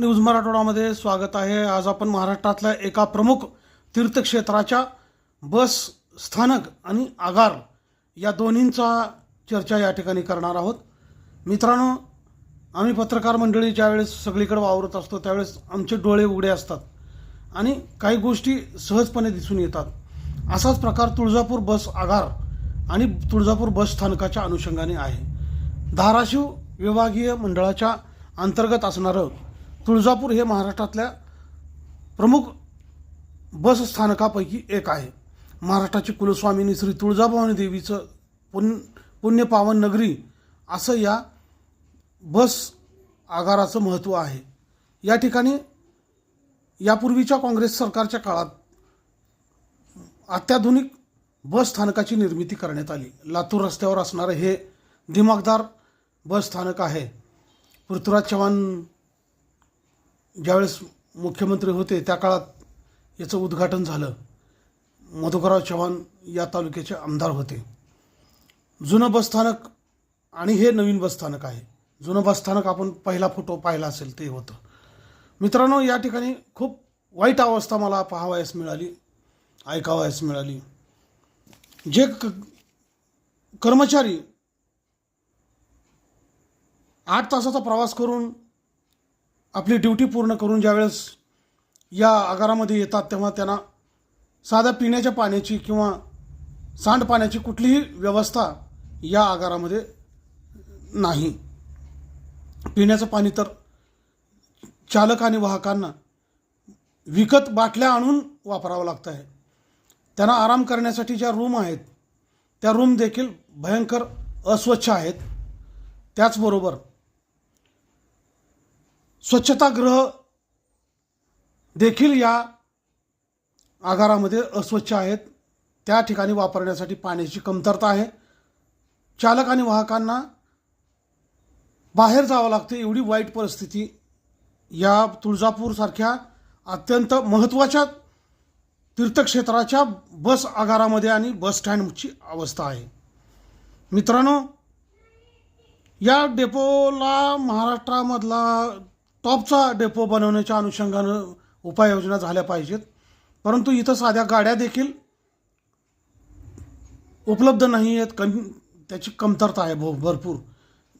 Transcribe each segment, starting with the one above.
News मराठवाडामध्ये स्वागत आहे. आज आपण महाराष्ट्रातल्या एका प्रमुख तीर्थक्षेत्राच्या बस स्थानक आणि आगार या दोन्हींचा चर्चा या ठिकाणी करणार आहोत. मित्रांनो आम्ही पत्रकार मंडळी ज्यावेळेस सगळीकडे वावरत असतो त्यावेळेस आमचे डोळे उघडे असतात आणि काही गोष्टी सहजपणे दिसून येतात. असाच प्रकार तुळजापूर बस आगार आणि तुळजापूर बस स्थानकाच्या अनुषंगाने आहे. धाराशिव विभागीय मंडळाच्या अंतर्गत असणारं तुळजापूर हे महाराष्ट्रातल्या प्रमुख बस स्थानकापैकी एक आहे. महाराष्ट्राची कुलस्वामिनी श्री तुळजाभवानी देवीचं पुण्य पुण्यपावन नगरी असं या बस आगाराचं महत्त्व आहे. या ठिकाणी यापूर्वीच्या काँग्रेस सरकारच्या काळात अत्याधुनिक बस स्थानकाची निर्मिती करण्यात आली. लातूर रस्त्यावर असणारं हे दिमागदार बस स्थानक आहे. पृथ्वीराज चव्हाण ज्यावेळेस मुख्यमंत्री होते त्या काळात याचं उद्घाटन झालं. मधुकरराव चव्हाण या तालुक्याचे आमदार होते. जुनं बसस्थानक आणि हे नवीन बसस्थानक आहे. जुनं बसस्थानक आपण पहिला फोटो पाहिला असेल ते होतं. मित्रांनो या ठिकाणी खूप वाईट अवस्था मला पाहावयास मिळाली ऐकावयास मिळाली. जे क कर्मचारी आठ तासाचा प्रवास करून आपली ड्युटी पूर्ण करून ज्यावेळेस या आगारामध्ये येतात तेव्हा त्यांना साध्या पिण्याच्या पाण्याची किंवा सांडपाण्याची कुठलीही व्यवस्था या आगारामध्ये नाही. पिण्याचं पाणी तर चालक आणि वाहकांना विकत बाटल्या आणून वापरावं लागतं आहे. त्यांना आराम करण्यासाठी ज्या रूम आहेत त्या रूम देखील भयंकर अस्वच्छ आहेत. त्याचबरोबर स्वच्छतागृह देखील या आगारामध्ये अस्वच्छ आहेत. त्या ठिकाणी वापरण्यासाठी पाण्याची कमतरता आहे. चालक आणि वाहकांना बाहेर जावं लागते एवढी वाईट परिस्थिती या तुळजापूरसारख्या अत्यंत महत्त्वाच्या तीर्थक्षेत्राच्या बस आगारामध्ये आणि बस स्टँडची अवस्था आहे. मित्रांनो या डेपोला महाराष्ट्रामधला टॉपचा डेपो बनवण्याच्या अनुषंगानं उपाययोजना झाल्या पाहिजेत. परंतु इथं साध्या गाड्या देखील उपलब्ध नाही आहेत. कमी त्याची कमतरता आहे भो भरपूर.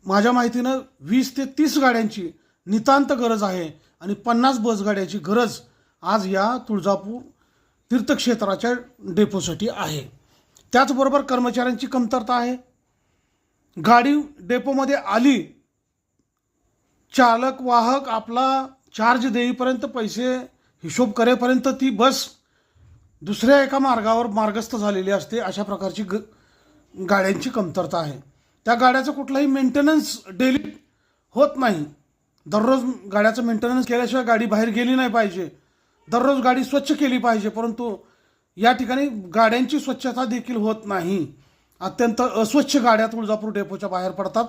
माझ्या माहितीनं वीस ते तीस गाड्यांची नितांत गरज आहे आणि पन्नास बसगाड्याची गरज आज या तुळजापूर तीर्थक्षेत्राच्या डेपोसाठी आहे. त्याचबरोबर कर्मचाऱ्यांची कमतरता आहे. गाडी डेपोमध्ये आली चालक वाहक आपला चार्ज देईपर्यंत पैसे हिशोब करेपर्यंत ती बस दुसऱ्या एका मार्गावर मार्गस्थ झालेली असते अशा प्रकारची ग गाड्यांची कमतरता आहे. त्या गाड्याचं कुठलाही मेंटेनन्स डेली होत नाही. दररोज गाड्याचं मेंटेनन्स केल्याशिवाय गाडी बाहेर गेली नाही पाहिजे. दररोज गाडी स्वच्छ केली पाहिजे परंतु या ठिकाणी गाड्यांची स्वच्छता देखील होत नाही. अत्यंत अस्वच्छ गाड्या तुळजापूर डेपोच्या बाहेर पडतात.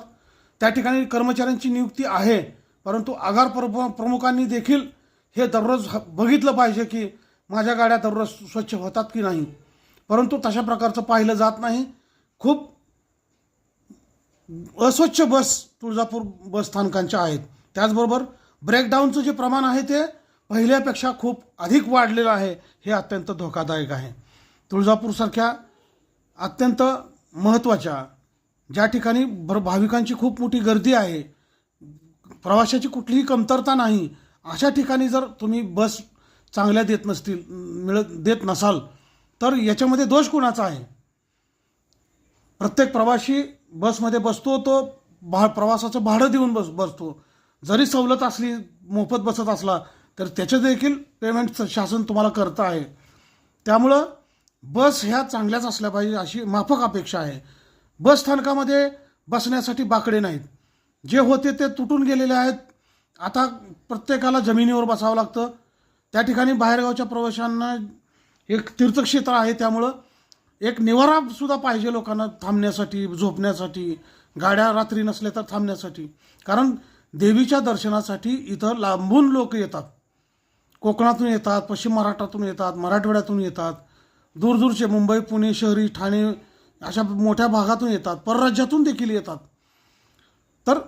त्या ठिकाणी कर्मचाऱ्यांची नियुक्ती आहे. परंतु आगार प्र प्रमुखांनी देखील हे दररोज ह- बघितलं पाहिजे की माझ्या गाड्या दररोज स्वच्छ होतात की नाही. परंतु तशा प्रकारचं पाहिलं जात नाही. खूप अस्वच्छ बस तुळजापूर बस स्थानकांच्या आहेत. त्याचबरोबर ब्रेकडाऊनचं जे प्रमाण आहे ते पहिल्यापेक्षा खूप अधिक वाढलेलं आहे. हे अत्यंत धोकादायक आहे. तुळजापूरसारख्या अत्यंत महत्त्वाच्या ज्या ठिकाणी भर भाविकांची खूप मोठी गर्दी आहे प्रवाशाची कुठलीही कमतरता नाही अशा ठिकाणी जर तुम्ही बस चांगल्या देत नसतील मिळत देत नसाल तर याच्यामध्ये दोष कुणाचा आहे? प्रत्येक प्रवासी बसमध्ये बसतो तो भा प्रवासाचं भाडं देऊन बस बसतो. जरी सवलत असली मोफत बसत असला तर त्याचं देखील पेमेंट शासन तुम्हाला करतं आहे. त्यामुळं बस ह्या चांगल्याच असल्या पाहिजे अशी माफक अपेक्षा आहे. बस स्थानकामध्ये बसण्यासाठी बाकडे नाहीत. जे होते ते तुटून गेलेले आहेत. आता प्रत्येकाला जमिनीवर बसावं लागतं. त्या ठिकाणी बाहेरगावच्या प्रवाशांना एक तीर्थक्षेत्र आहे त्यामुळं एक निवारासुद्धा पाहिजे लोकांना थांबण्यासाठी झोपण्यासाठी गाड्या रात्री नसल्या तर थांबण्यासाठी. कारण देवीच्या दर्शनासाठी इथं लांबून लोक येतात. कोकणातून येतात पश्चिम महाराष्ट्रातून येतात मराठवाड्यातून येतात. दूरदूरचे मुंबई पुणे शहरी ठाणे अशा मोठ्या भागातून येतात परराज्यातून देखील येतात. तर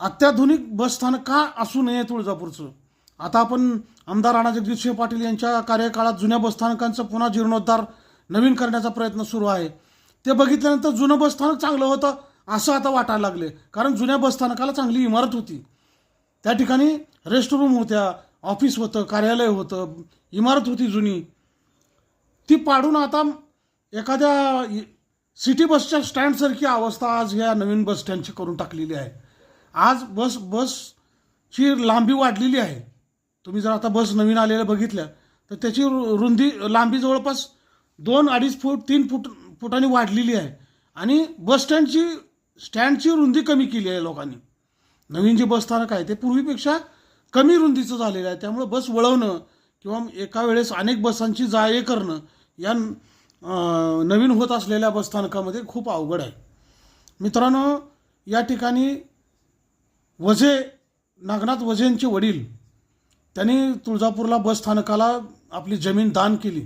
अत्याधुनिक बसस्थानक का असू नये तुळजापूरचं? आता आपण आमदार राणा जगदीशसिंह पाटील यांच्या कार्यकाळात जुन्या बसस्थानकांचं पुन्हा जीर्णोद्धार नवीन करण्याचा प्रयत्न सुरू आहे. ते बघितल्यानंतर जुनं बसस्थानक चांगलं होतं असं आता वाटायला लागले कारण जुन्या बसस्थानकाला चांगली इमारत होती. त्या ठिकाणी रेस्ट रूम होत्या ऑफिस होतं कार्यालय होतं इमारत होती जुनी. ती पाडून आता एखाद्या सिटी बसच्या स्टँडसारखी अवस्था आज या नवीन बस स्टँडची करून टाकलेली आहे. आज बस बसची लांबी वाढलेली आहे. तुम्ही जर आता बस नवीन आलेल्या बघितल्या तर त्याची रु- रुंदी लांबी जवळपास दोन अडीच फूट तीन फूट फुटांनी वाढलेली आहे. आणि बस स्टँडची स्टँडची रुंदी कमी केली आहे लोकांनी. नवीन जे बसस्थानक आहे ते पूर्वीपेक्षा कमी रुंदीचं झालेलं आहे. त्यामुळे बस वळवणं किंवा एका वेळेस अनेक बसांची जा ये करणं या नवीन होत असलेल्या बसस्थानकामध्ये खूप अवघड आहे. मित्रांनो या ठिकाणी वझे नागनाथ वझेंचे वडील त्यांनी तुळजापूरला बसस्थानकाला आपली जमीन दान केली.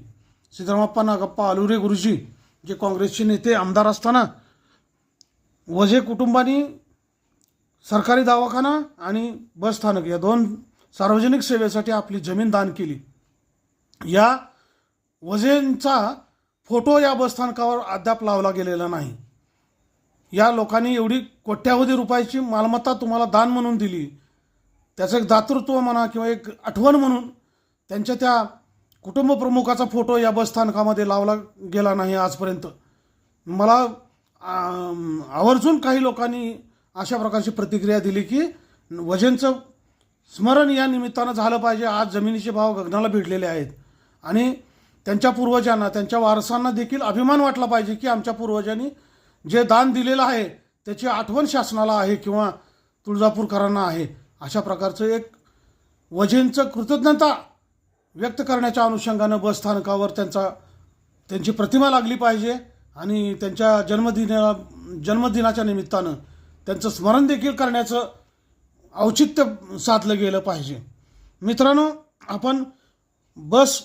सिद्धरामप्पा नागप्पा आलुरे गुरुजी जे काँग्रेसचे नेते आमदार असताना वझे कुटुंबानी सरकारी दवाखाना आणि बसस्थानक या दोन सार्वजनिक सेवेसाठी आपली जमीन दान केली. या वझेंचा फोटो या बसस्थानकावर अद्याप लावला गेलेला नाही. या लोकांनी एवढी कोट्यावधी रुपयाची मालमत्ता तुम्हाला दान म्हणून दिली. त्याचं एक दातृत्व म्हणा किंवा एक आठवण म्हणून त्यांच्या त्या कुटुंब प्रमुखाचा फोटो या बसस्थानकामध्ये लावला गेला नाही आजपर्यंत. मला आवर्जून काही लोकांनी अशा प्रकारची प्रतिक्रिया दिली की वजनचं स्मरण या निमित्तानं झालं पाहिजे. आज जमिनीचे भाव गगनाला भिडलेले आहेत. आणि त्यांच्या पूर्वजांना त्यांच्या वारसांना देखील अभिमान वाटला पाहिजे की आमच्या पूर्वजांनी जे दान दिलेलं आहे त्याची आठवण शासनाला आहे किंवा तुळजापूरकरांना आहे. अशा प्रकारचं एक वजेंचं कृतज्ञता व्यक्त करण्याच्या अनुषंगानं बसस्थानकावर त्यांचा त्यांची प्रतिमा लागली पाहिजे आणि त्यांच्या जन्मदिना जन्मदिनाच्या निमित्तानं त्यांचं स्मरण देखील करण्याचं औचित्य साधलं गेलं पाहिजे. मित्रांनो आपण बस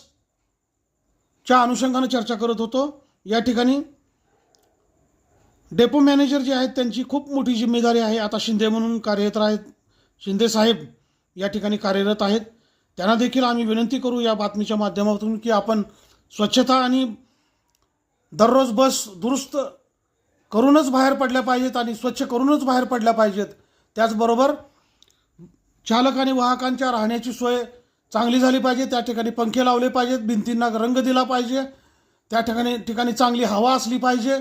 च्या अनुषंगानं चर्चा करत होतो. या ठिकाणी डेपो मॅनेजर जे आहेत त्यांची खूप मोठी जिम्मेदारी आहे. आता शिंदे म्हणून कार्यरत आहेत. शिंदे साहेब या ठिकाणी कार्यरत आहेत. त्यांना देखील आम्ही विनंती करू या बातमीच्या माध्यमातून की आपण स्वच्छता आणि दररोज बस दुरुस्त करूनच बाहेर पडल्या पाहिजेत आणि स्वच्छ करूनच बाहेर पडल्या पाहिजेत. त्याचबरोबर चालक आणि वाहकांच्या राहण्याची सोय चांगली झाली पाहिजे त्या ठिकाणी पंखे लावले पाहिजेत भिंतींना रंग दिला पाहिजे त्या ठिकाणी ठिकाणी चांगली हवा असली पाहिजे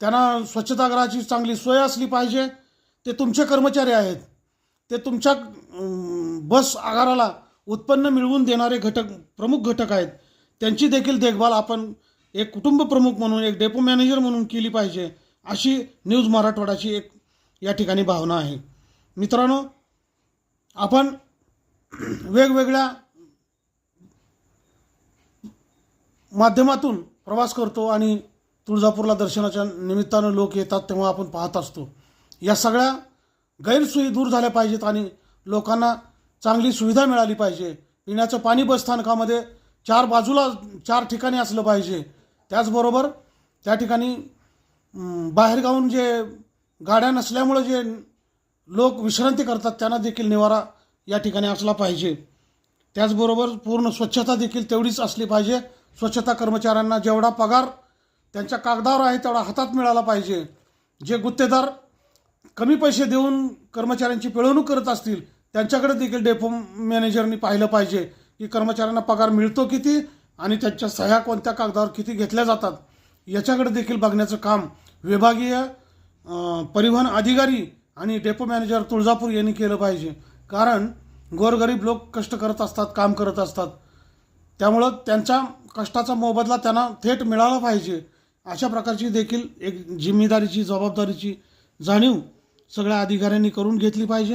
त्यांना स्वच्छतागृहाची चांगली सोय असली पाहिजे ते तुमचे कर्मचारी आहेत. ते तुमच्या बस आगाराला उत्पन्न मिळवून देणारे घटक प्रमुख घटक आहेत. त्यांची देखील देखभाल आपण एक कुटुंब प्रमुख म्हणून एक डेपो मॅनेजर म्हणून केली पाहिजे अशी न्यूज मराठवाड्याची एक या ठिकाणी भावना आहे. मित्रांनो आपण वेगवेगळ्या माध्यमातून प्रवास करतो आणि तुळजापूरला दर्शनाच्या निमित्तानं लोक येतात तेव्हा आपण पाहत असतो. या सगळ्या गैरसोयी दूर झाल्या पाहिजेत आणि लोकांना चांगली सुविधा मिळाली पाहिजे. पिण्याचं पाणी बसस्थानकामध्ये चार बाजूला चार ठिकाणी असलं पाहिजे. त्याचबरोबर त्या ठिकाणी बाहेरगावून जे गाड्या नसल्यामुळं जे लोक विश्रांती करतात त्यांना देखील निवारा या ठिकाणी असला पाहिजे. त्याचबरोबर पूर्ण स्वच्छता देखील तेवढीच असली पाहिजे. स्वच्छता कर्मचाऱ्यांना जेवढा पगार त्यांच्या कागदावर आहे तेवढा हातात मिळाला पाहिजे. जे गुत्तेदार कमी पैसे देऊन कर्मचाऱ्यांची पिळवणूक करत असतील त्यांच्याकडे देखील डेपो मॅनेजरनी पाहिलं पाहिजे की कर्मचाऱ्यांना पगार मिळतो किती आणि त्यांच्या सह्या कोणत्या कागदावर किती घेतल्या जातात. याच्याकडे देखील बघण्याचं काम विभागीय परिवहन अधिकारी आणि डेपो मॅनेजर तुळजापूर यांनी केलं पाहिजे. कारण गोरगरीब लोक कष्ट करत असतात काम करत असतात. त्यामुळं त्यांच्या कष्टाचा मोबदला त्यांना थेट मिळाला पाहिजे. अशा प्रकारची देखील एक जिम्मेदारीची जबाबदारीची जाणीव सगळ्या अधिकाऱ्यांनी करून घेतली पाहिजे.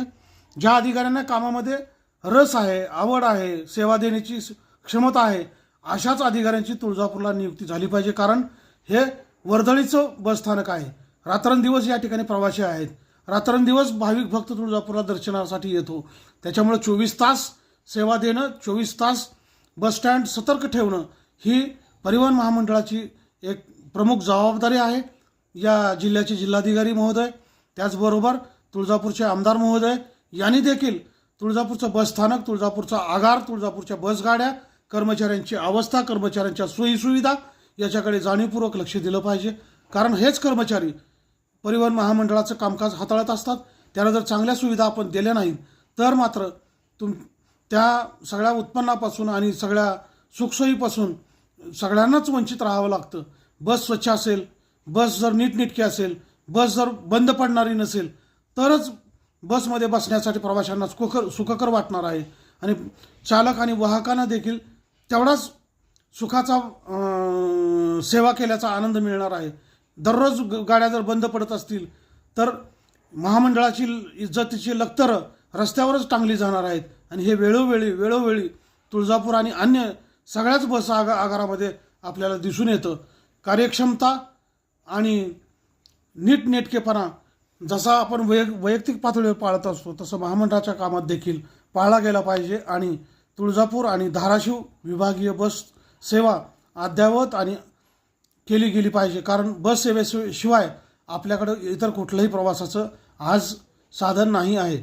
ज्या अधिकाऱ्यांना कामामध्ये रस आहे आवड आहे सेवा देण्याची क्षमता आहे अशाच अधिकाऱ्यांची तुळजापूरला नियुक्ती झाली पाहिजे. कारण हे वर्दळीचं बसस्थानक आहे. रात्रंदिवस या ठिकाणी प्रवासी आहेत. रात्रंदिवस भाविक भक्त तुळजापूरला दर्शनासाठी येतो. त्याच्यामुळे चोवीस तास सेवा देणं चोवीस तास बसस्टँड सतर्क ठेवणं ही परिवहन महामंडळाची एक प्रमुख जबाबदारी आहे. या जिल्ह्याचे जिल्हाधिकारी महोदय त्याचबरोबर तुळजापूरचे आमदार महोदय यांनी देखील तुळजापूरचं बस स्थानक तुळजापूरचा आगार तुळजापूरच्या बसगाड्या कर्मचाऱ्यांची अवस्था कर्मचाऱ्यांच्या सोयीसुविधा याच्याकडे जाणीवपूर्वक लक्ष दिलं पाहिजे. कारण हेच कर्मचारी परिवहन महामंडळाचं कामकाज हाताळत असतात. त्याला जर चांगल्या सुविधा आपण दिल्या नाहीत तर मात्र तुम त्या सगळ्या उत्पन्नापासून आणि सगळ्या सुखसोयीपासून सगळ्यांनाच वंचित राहावं लागतं. बस स्वच्छ असेल बस जर नीटनेटकी असेल बस जर बंद पडणारी नसेल तरच बसमध्ये बसण्यासाठी प्रवाशांना सुखकर सुखकर वाटणार आहे. आणि चालक आणि वाहकांना देखील तेवढाच सुखाचा सेवा केल्याचा आनंद मिळणार आहे. दररोज ग- गाड्या जर बंद पडत असतील तर महामंडळाची इज्जतीची लक्तरं रस्त्यावरच टांगली जाणार आहेत. आणि हे वेळोवेळी वेळोवेळी तुळजापूर आणि अन्य सगळ्याच बस आगा आगारामध्ये आपल्याला दिसून येतं. कार्यक्षमता आणि नीटनेटकेपणा जसा आपण वैय वैयक्तिक पातळीवर पाळत असतो तसं महामंडळाच्या कामात देखील पाळला गेला पाहिजे. आणि तुळजापूर आणि धाराशिव विभागीय बस सेवा अद्ययावत आणि केली गेली पाहिजे. कारण बस सेवेशिवाय शिवाय आपल्याकडं इतर कुठल्याही प्रवासाचं आज साधन नाही आहे.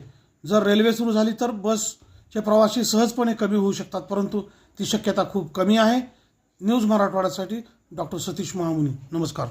जर रेल्वे सुरू झाली तर बसचे प्रवासी सहजपणे कमी होऊ शकतात परंतु ती शक्यता खूप कमी आहे. न्यूज मराठवाड्यासाठी डॉक्टर सतीश महामुनी. नमस्कार.